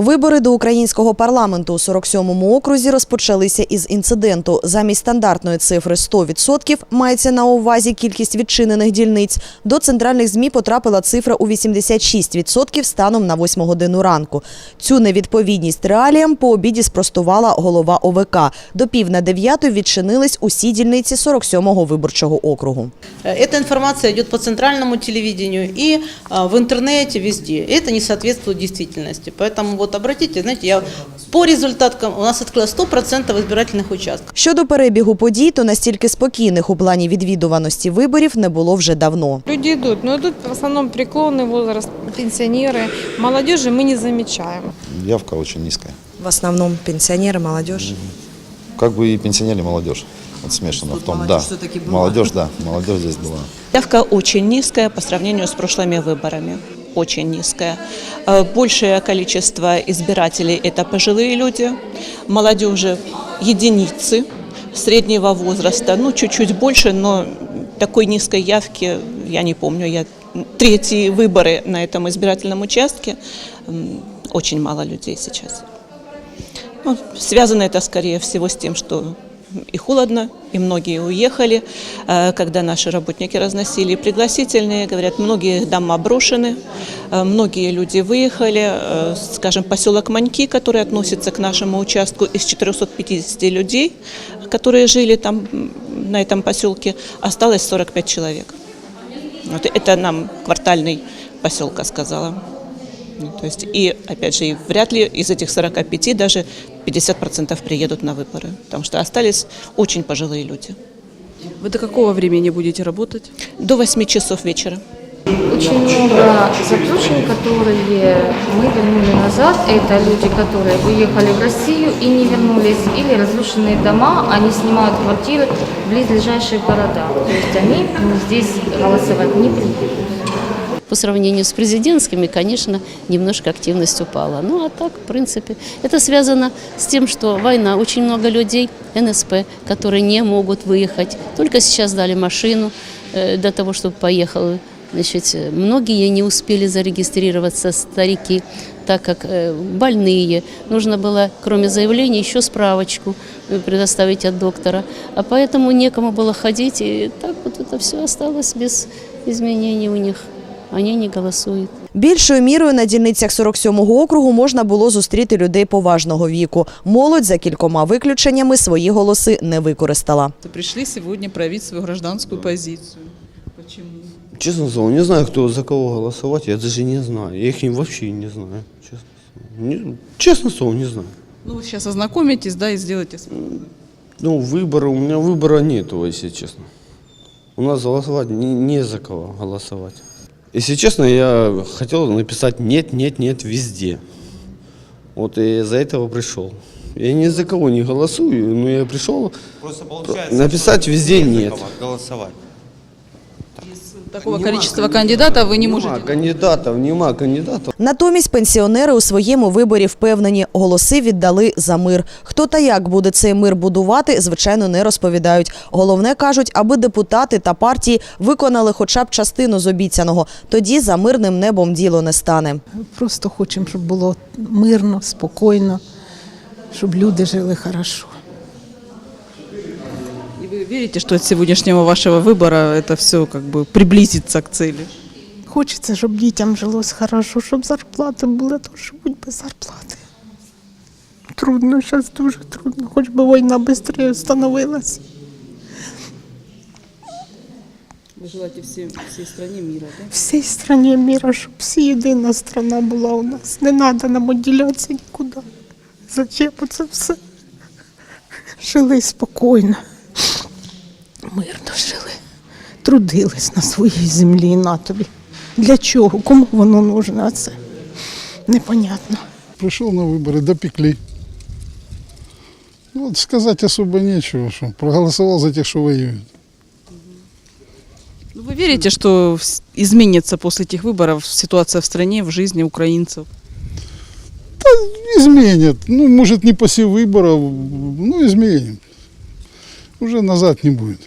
Вибори до українського парламенту у 47-му окрузі розпочалися із інциденту. Замість стандартної цифри 100% мається на увазі кількість відчинених дільниць. До центральних ЗМІ потрапила цифра у 86% станом на 8 годину ранку. Цю невідповідність реаліям по обіді спростувала голова ОВК. До пів на дев'ятої відчинились усі дільниці 47-го виборчого округу. Эта информация идет по центральному телевидению и а, в интернете везде. Это не соответствует действительности. Поэтому вот обратите, знаете, я по результатам у нас открылось 100% избирательных участков. Щодо перебігу подій, то настільки спокійних у плані відвідуваності виборів не було вже давно. Люди идут, но идут в основном преклонный возраст, пенсионеры. Молодежи мы не замечаем. Явка очень низкая. В основному пенсіонери, молодіж. Как бы и пенсионеры, и молодежь. Вот смешано в том, да. Молодежь, да, молодежь здесь была. Явка очень низкая по сравнению с прошлыми выборами. Очень низкая. Э, Большее количество избирателей – это пожилые люди, молодежи – единицы среднего возраста, ну, чуть-чуть больше, но такой низкой явки я не помню. Я третьи выборы на этом избирательном участке, очень мало людей сейчас. Ну, связано это, скорее всего, с тем, что и холодно, и многие уехали, Э, когда наши работники разносили пригласительные, говорят, многие дома брошены, э, многие люди выехали, Э, скажем, поселок Маньки, который относится к нашему участку, из 450 людей, которые жили там на этом поселке, осталось 45 человек. Вот это нам квартальный поселка сказала. Ну, То есть, и, опять же, и вряд ли из этих 45 даже 50% приедут на выборы, потому что остались очень пожилые люди. Вы до какого времени будете работать? До 8 часов вечера. Очень много заключенных, которые мы вернули назад. Это люди, которые выехали в Россию и не вернулись, или разрушенные дома, они снимают квартиры в близлежащих городах. То есть они здесь голосовать не придут. По сравнению с президентскими, конечно, немножко активность упала. Ну а так, в принципе, это связано с тем, что война, очень много людей, НСП, которые не могут выехать. Только сейчас дали машину э, для того, чтобы поехал. Значит, многие не успели зарегистрироваться, старики, так как э, больные. Нужно было, кроме заявления, еще справочку э, предоставить от доктора. А поэтому некому было ходить, и так вот это все осталось без изменений у них. Они не голосуют. Більшою мірою на дільницях 47-го округу можна було зустріти людей поважного віку. Молодь за кількома виключеннями свої голоси не використала. Пришли сегодня проявить свою гражданскую позицию. Почему? Честно слово, не знаю, кто за кого голосовать, я даже не знаю. Я их не- вообще не знаю. Честно слово. Не- честно слово, не знаю. Ну, вы сейчас ознакомитесь, да, и сделаете свой выбор. Ну, выбора, у меня выбора нету, если честно. У нас голосовать не, не за кого голосовать. Если честно, я хотел написать нет, нет, нет везде. Вот и за этого пришел. Я ни за кого не голосую, но я пришел Просто получается, написать что везде не за нет. кого голосовать. Такого количества кандидатов вы не Нема можете. кандидатов, нема кандидатов. Натомість пенсіонери у своєму виборі впевнені, голоси віддали за мир. Хто та як буде цей мир будувати, звичайно, не розповідають. Головне кажуть, аби депутати та партії виконали хоча б частину з обіцяного. Тоді за мирним небом діло не стане. Просто хочемо, щоб було мирно, спокійно, щоб люди жили хорошо. И вы верите, что от сегодняшнего вашего выбора это все как бы приблизится к цели? Хочеться, щоб дітям жилось хорошо, щоб зарплати були, то живуть без зарплати. Трудно, зараз дуже трудно, хоч би війна швидше встановилась. Вы желаете всей, всей стране мира, да? Всій країні міра, щоб всі єдина страна була у нас. Не треба нам відділятися нікуди. Зачем це все? Жили спокійно, мирно жили, трудились на своїй землі на тобі. Для чого? Кому воно нужно? А це непонятно. Пришел на выборы, допекли. Ну, Вот сказать особо нечего, что проголосовал за тех, что воюют. Ну, вы верите, что вс- изменится после этих выборов ситуация в стране, в жизни украинцев? Изменят. Ну, может, не после выборов, ну, изменим. Уже назад не будет.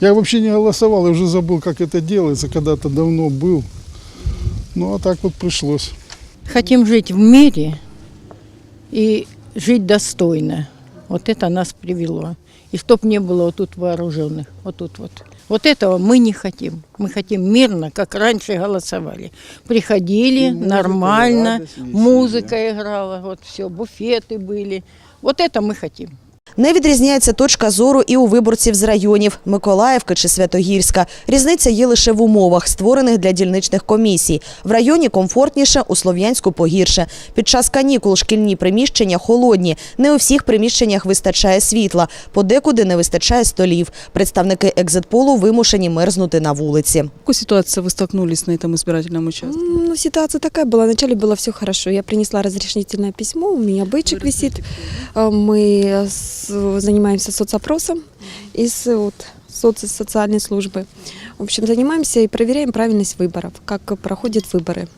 Я вообще не голосовал, я уже забыл, как это делается, когда-то давно был. Ну, а так вот пришлось. Хотим жить в мире, и жить достойно. Вот это нас привело. И чтоб не было вот тут вооруженных, вот тут вот. Вот этого мы не хотим. Мы хотим мирно, как раньше голосовали. Приходили нормально, музыка играла, вот все, буфеты были. Вот это мы хотим. Не відрізняється точка зору і у виборців з районів Миколаївка чи Святогірська. Різниця є лише в умовах, створених для дільничних комісій. В районі комфортніше, у Слов'янську погірше. Під час канікул шкільні приміщення холодні. Не у всіх приміщеннях вистачає світла, подекуди не вистачає столів. Представники екзитполу вимушені мерзнути на вулиці. В какой ситуации вы столкнулись на этом избирательном участке? Ну, ситуация такая была. Вначале было все хорошо. Я принесла разрешительное письмо, у меня бычек висит. Э, Мы с- занимаемся соцопросом из вот, соци- социальной службы. В общем, занимаемся и проверяем правильность выборов, как проходят выборы.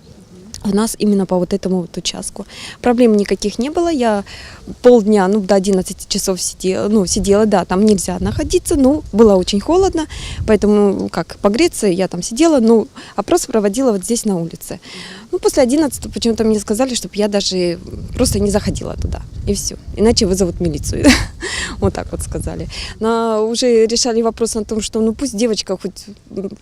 У нас именно по вот этому вот участку. Проблем никаких не было. Я полдня, ну, до 11 часов сидела, ну, сидела, да, там нельзя находиться, ну, было очень холодно, поэтому, как, погреться, я там сидела, ну, опрос проводила вот здесь на улице. Ну, после 11 почему-то мне сказали, чтобы я даже просто не заходила туда, и все. Иначе вызовут милицию. Вот так вот сказали. Но уже решали вопрос о том, что ну пусть девочка хоть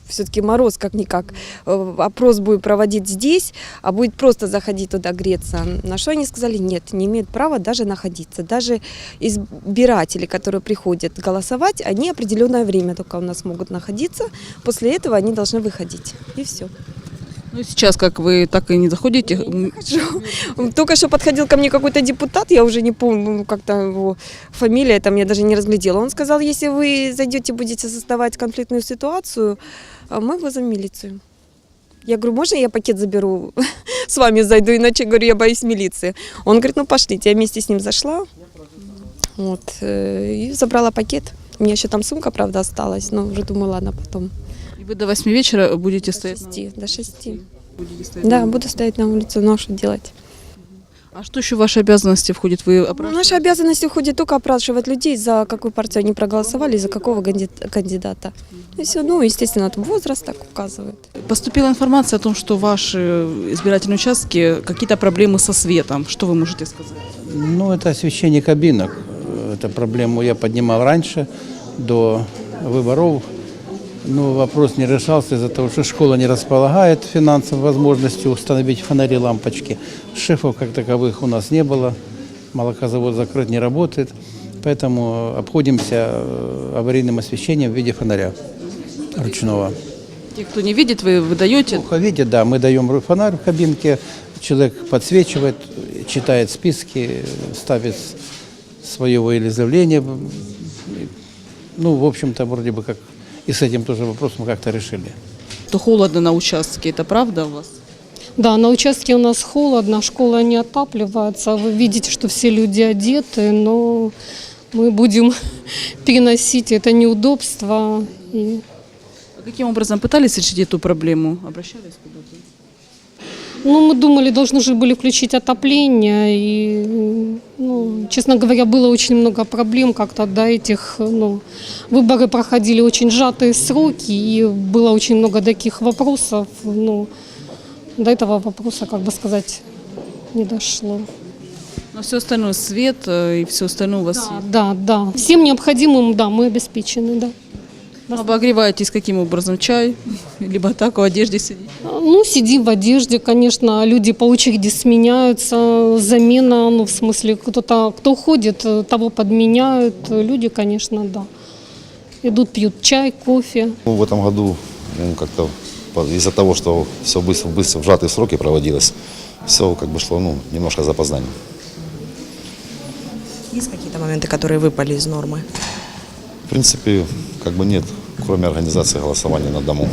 все-таки мороз как-никак э, опрос будет проводить здесь, а будет просто заходить туда греться. На что они сказали, нет, не имеют права даже находиться. Даже избиратели, которые приходят голосовать, они определенное время только у нас могут находиться. После этого они должны выходить. И все. Ну, сейчас, как вы так и не заходите, м, Только что подходил ко мне какой-то депутат, я уже не помню, ну, как-то его фамилия, там я даже не разглядела. Он сказал, если вы зайдете, будете создавать конфликтную ситуацию, а мы вызовем милицию. Я говорю, можно я пакет заберу, с вами зайду, иначе, говорю, я боюсь милиции. Он говорит, ну пошлите, я вместе с ним зашла, вот, э, и забрала пакет. У меня еще там сумка, правда, осталась, но уже думаю, ладно, потом. И вы до 8 вечера будете До стоять? на- шести, до шести. будете стоять Да, на- буду стоять на улице, что делать? А что еще в ваши обязанности входит? Вы Ну, опрашиваете? Наша обязанность уходит только опрашивать людей, за какую партию они проголосовали, за какого канди- кандидата. И все, ну, естественно, там возраст так указывает. Поступила информация о том, что ваши избирательные участки какие-то проблемы со светом. Что вы можете сказать? Ну, это освещение кабинок. Эту проблему я поднимал раньше, до выборов. Но вопрос не решался из-за того, что школа не располагает финансовой возможностью установить фонари, лампочки. Шефов как таковых у нас не было. Молокозавод закрыт, не работает. Поэтому обходимся э, аварийным освещением в виде фонаря ручного. Те, кто не видит, вы выдаете. Плохо видит, да, мы даем фонарь в кабинке, человек подсвечивает, читает списки, ставит свое волеизъявление. Ну, в общем-то, вроде бы как и с этим тоже вопросом как-то решили. Что холодно на участке, это правда у вас? Да, на участке у нас холодно, школа не отапливается. Вы видите, что все люди одеты, но мы будем переносить это неудобство. И, А каким образом пытались решить эту проблему? Обращались куда-то? Ну, мы думали, должны же были включить отопление. И, ну, честно говоря, было очень много проблем как-то до этих, ну, выборы проходили очень сжатые сроки, и было очень много таких вопросов. Ну, до этого вопроса, как бы сказать, не дошло. Но все остальное, свет э, и все остальное у вас Да, есть. да, да. Всем необходимым, да, мы обеспечены, да. Обогреваетесь каким образом? Чай? Либо так в одежде сидите? Ну, сидим в одежде, конечно, люди по очереди сменяются, замена, ну, в смысле, кто-то, кто уходит, э, того подменяют, люди, конечно, да. Идут, пьют чай, кофе. Ну, в этом году ну, как-то из-за того, что все быстро, быстро в сжатые сроки проводилось, все как бы шло ну, немножко с запозданием. Есть какие-то моменты, которые выпали из нормы? В принципе, как бы нет, кроме организации голосования на дому.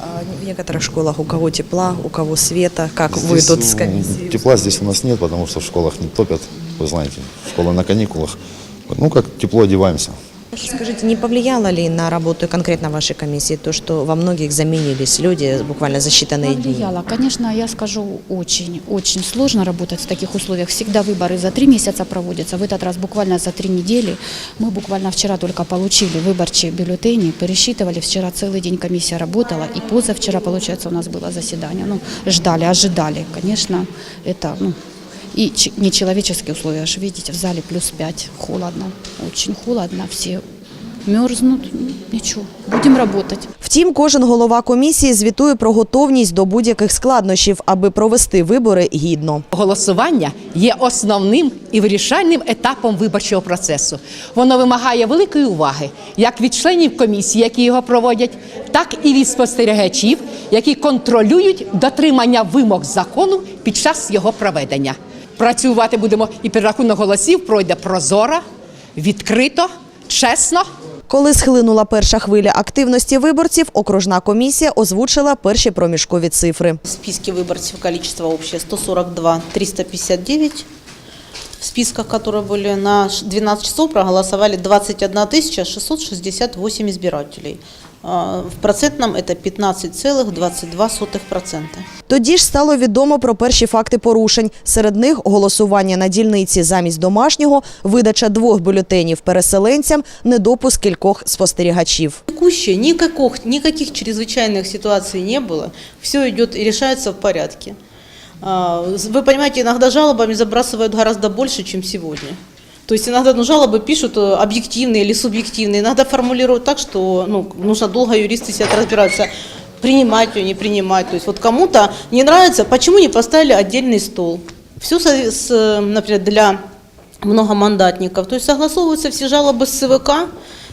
А В некоторых школах у кого тепла, у кого света, как вы Здесь, тут с ну, комиссией? Тепла здесь у нас нет, потому что в школах не топят, вы знаете, школа на каникулах. Ну, как тепло одеваемся. Скажите, не повлияло ли на работу конкретно вашей комиссии то, что во многих заменились люди буквально за считанные дни? Повлияло. Конечно, я скажу, очень, очень сложно работать в таких условиях. Всегда выборы за три месяца проводятся. В этот раз буквально за три недели. Мы буквально вчера только получили выборчие бюллетени, пересчитывали. Вчера целый день комиссия работала. И позавчера, получается, у нас было заседание. Ну, ждали, ожидали. Конечно, это ну, И нечеловеческие условия, аж видите, в зале плюс 5, холодно, очень холодно, все мерзнут, Ну, ничего, будем работать. Втім, кожен голова комісії звітує про готовність до будь-яких складнощів, аби провести вибори гідно. Голосування є основним і вирішальним етапом виборчого процесу. Воно вимагає великої уваги як від членів комісії, які його проводять, так і від спостерігачів, які контролюють дотримання вимог закону під час його проведення Працювати будемо і підрахунок голосів пройде прозоро, відкрито, чесно. Коли схлинула перша хвиля активності виборців, окружна комісія озвучила перші проміжкові цифри. В списке выборцев количество общее 142 359. В списках, которые были на ш- 12 часов, проголосовали 21 668 избирателей. А, В процентном это 15,22%. Тоді ж стало відомо про перші факти порушень. Серед них голосування на дільниці замість домашнього, видача двох бюлетенів переселенцям, недопуск кількох спостерігачів. Текущее никаких, никаких чрезвычайных ситуаций не было. Все идет и решается в порядке. А, Вы понимаете, иногда жалобами забрасывают гораздо больше, чем сегодня. То есть иногда ну, жалобы пишут э, объективные или субъективные, иногда формулируют так, что ну, нужно долго юристы сидят разбираться, принимать ее, не принимать. То есть вот кому-то не нравится, почему не поставили отдельный стол. Все, с, э, например, для многомандатников. То есть согласовываются все жалобы с ЦВК,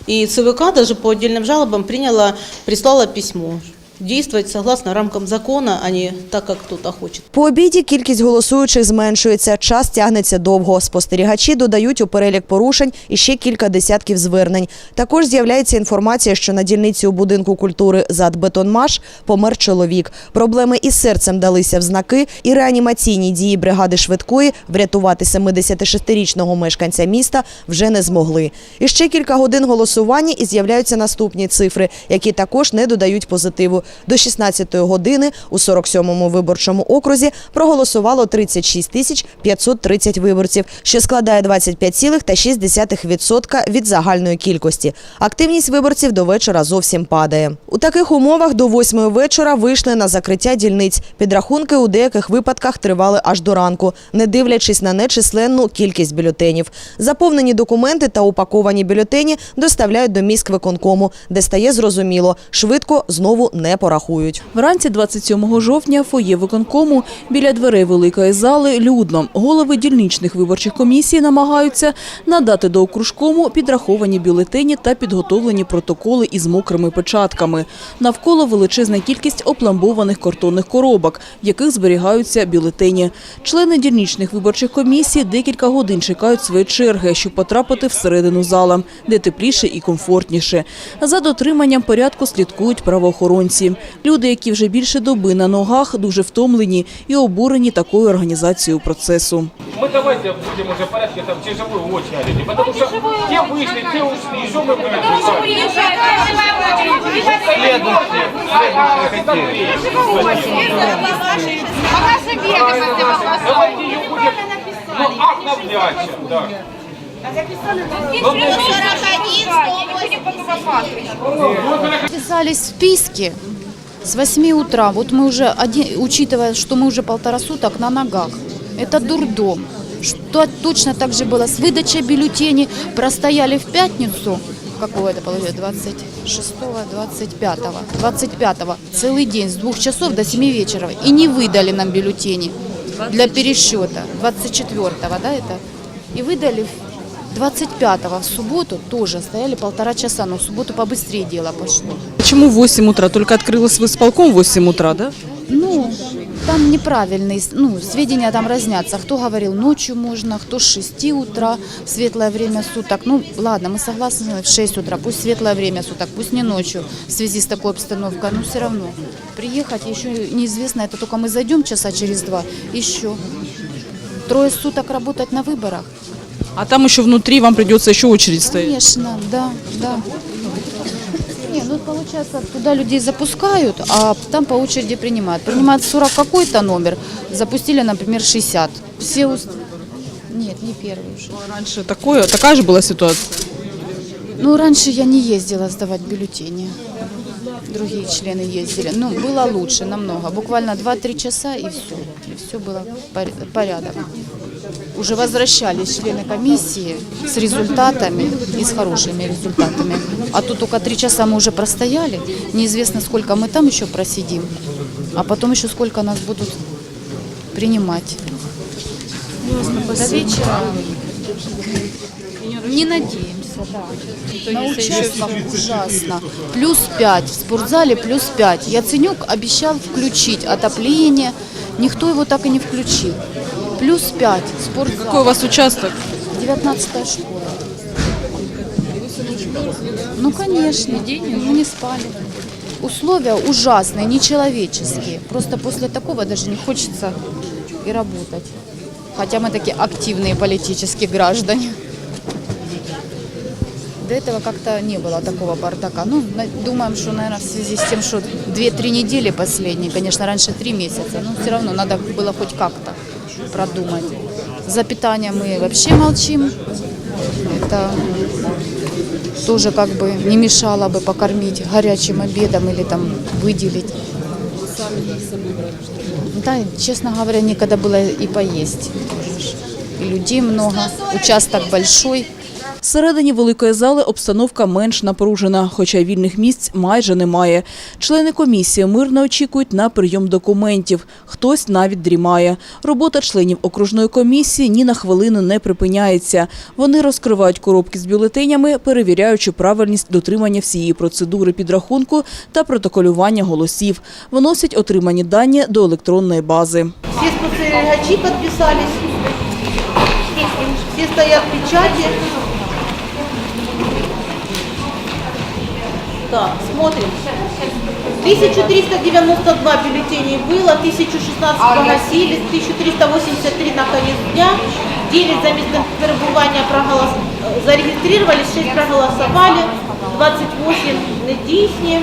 и ЦВК даже по отдельным жалобам приняла, прислала письмо. Действовать согласно рамкам закона, а не так, как кто-то хочет. По обіді кількість голосуючих зменшується, час тягнеться довго. Спостерігачі додають у перелік порушень іще кілька десятків звернень. Також з'являється інформація, що на дільниці у будинку культури зад Бетонмаш помер чоловік. Проблеми із серцем далися в знаки, і реанімаційні дії бригади швидкої врятувати 76-річного мешканця міста вже не змогли. І ще кілька годин голосування і з'являються наступні цифри, які також не додають позитиву. До 16-ї години у 47-му виборчому окрузі проголосувало 36 тисяч 530 виборців, що складає 25,6% від загальної кількості. Активність виборців до вечора зовсім падає. У таких умовах до 8 вечора вийшли на закриття дільниць. Підрахунки у деяких випадках тривали аж до ранку, не дивлячись на нечисленну кількість бюлетенів. Заповнені документи та упаковані бюлетені доставляють до міськвиконкому, де стає зрозуміло, швидко знову не порахують. Вранці 27 жовтня фоє виконкому біля дверей великої зали людно. Голови дільничних виборчих комісій намагаються надати до окружкому підраховані бюлетені та підготовлені протоколи із мокрими печатками. Навколо величезна кількість опломбованих картонних коробок, в яких зберігаються бюлетені. Члени дільничних виборчих комісій декілька годин чекають своєї черги, щоб потрапити всередину зала, де тепліше і комфортніше. За дотриманням порядку слідкують правоохоронці Люди, які вже більше доби на ногах, дуже втомлені і обурені такою організацією процесу. Мы давайте будем уже в порядке там часовой очереди, потому что те вышли, те ушли, и что мы будем решать? Следующие, следующие Давайте ее будем, ну, обновлять, да. Писались в списке с 8 утра. Вот мы уже, один, учитывая, что мы уже полтора суток на ногах, это дурдом. Что точно так же было с выдачей бюллетеней. Простояли в пятницу, какого это получилось, 26 25 25 целый день с двух часов до 7 вечера. И не выдали нам бюллетени для пересчета. 24 да, это? И выдали 25-го в субботу тоже стояли полтора часа, но в субботу побыстрее дело пошло. Почему в 8 утра? Только открылось в исполком в 8 утра, да? Ну, там неправильные, ну, сведения там разнятся. Кто говорил ночью можно, кто с 6 утра, в светлое время суток. Ну, ладно, мы согласны в 6 утра, пусть светлое время суток, пусть не ночью в связи с такой обстановкой, но все равно. Приехать еще неизвестно, это только мы зайдем часа через два, еще. Трое суток работать на выборах. А там еще внутри вам придется еще очередь стоять. Конечно, да, да. Не, ну получается, туда людей запускают, а там по очереди принимают. Принимают 40 какой-то номер, запустили, например, 60. Все уст... Нет, не первый уже. Раньше такое, такая же была ситуация? Ну, раньше я не ездила сдавать бюллетени. Другие члены ездили. Ну, было лучше намного. Буквально 2-3 часа и все. И все было пор- порядок. Уже возвращались члены комиссии с результатами и с хорошими результатами. А тут только три часа мы уже простояли. Неизвестно, сколько мы там еще просидим, а потом еще сколько нас будут принимать. До вечера не надеемся, да. На участках ужасно. Плюс 5, в спортзале плюс 5. Яценюк обещал включить отопление, никто его так и не включил. Плюс 5, спортзал. Какой у вас участок? 19 школа. Ну, конечно, мы не спали. Условия ужасные, нечеловеческие. Просто после такого даже не хочется и работать. Хотя мы такие активные политические граждане. До этого как-то не было такого бардака. Ну, думаем, что, наверное, в связи с тем, что 2-3 недели последние, конечно, раньше 3 месяца, но все равно надо было хоть как-то продумать. За питание мы вообще молчим. Это тоже как бы не мешало бы покормить горячим обедом или там выделить. Да, честно говоря, некогда было и поесть. И людей много, участок большой. Всередині великої зали обстановка менш напружена, хоча вільних місць майже немає. Члени комісії мирно очікують на прийом документів. Хтось навіть дрімає. Робота членів окружної комісії ні на хвилину не припиняється. Вони розкривають коробки з бюлетенями, перевіряючи правильність дотримання всієї процедури підрахунку та протоколювання голосів. Виносять отримані дані до електронної бази. Все спостерігачі подписались. Все стоят печати. Так, смотрим. 1392 бюллетеней было, 1016 погасили, 1383 на конец дня, 9 за местом перебывания проголос... зарегистрировались, 6 проголосовали, 28 недійсні.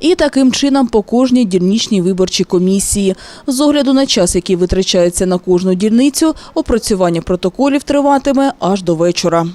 І таким чином по кожній дільничній виборчій комісії. З огляду на час, який витрачається на кожну дільницю, опрацювання протоколів триватиме аж до вечора.